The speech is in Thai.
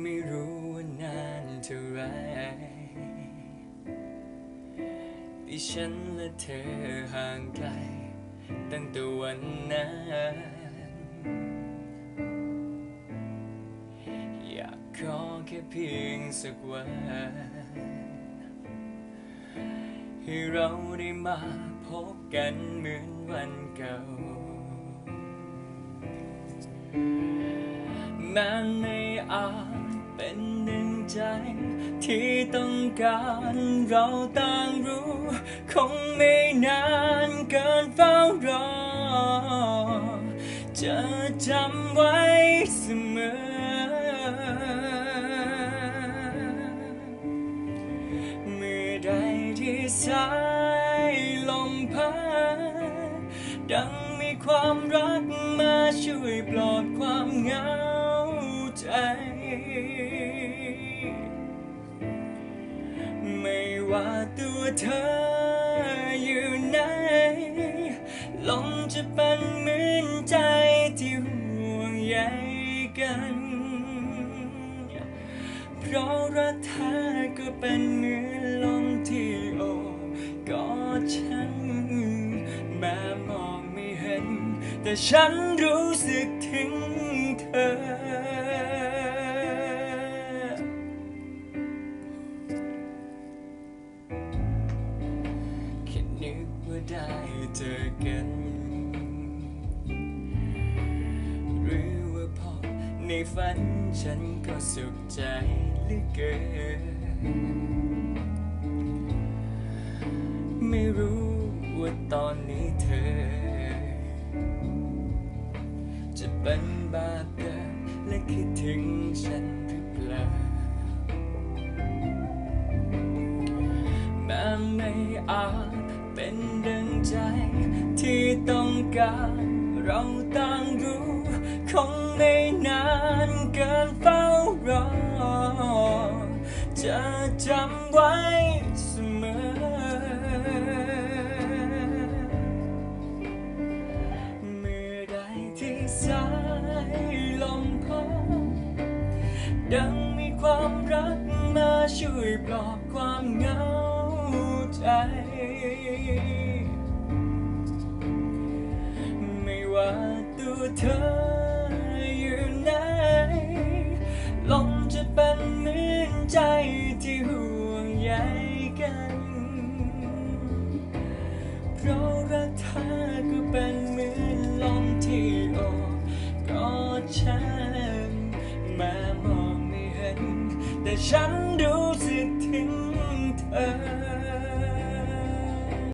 ไม่รู้ว่านานเท่าไรที่ฉันและเธอห่างไกล ตั้งแต่วันนั้น อยากขอแค่เพียงสักวัน ให้เราได้มาพบกันเหมือนวันเก่ามันไม่อา เป็นหนึ่งใจ ที่ต้องการเราต่างรู้ คงไม่นานเกินเฝ้ารอ จะจำไว้เสมอ เมื่อใดที่สายลมพัดดังมีความรักมาช่วยปลอบความเหงาใจ ไม่ว่าตัวเธออยู่ไหน ลมจะเป็นเหมือนใจที่ห่วงใยกัน เพราะรักแท้ก็เป็นเหมือนลมที่โอบกอดฉันแม้มองไม่เห็น แต่ฉันรู้สึกถึงเธอ ว่าได้เจอกัน หรือว่าพอในฝันฉันก็สุขใจเหลือเกิน ไม่รู้ว่าตอนนี้เธอ จะเป็นบบเดิและคิดถึงฉันหรือเปล่าแม้ไม่อาจ เป็นดังใจที่ต้องการเราต่างรู้คงไม่นานเกินเฝ้ารอ จะจำไว้เสมอ เมื่อใดที่สายลมพัดดังมีความรักมาช่วยปลอบความเหงา ใจ ไม่ว่าตัวเธออยู่ไหนลมจะเป็นเหมือนใจที่ห่วงใยกัน เพราะรักเธอก็เป็นเหมือนลมที่โอบกอดฉันแม้มองไม่เห็น แต่ฉันรู้สึกถึงเธอ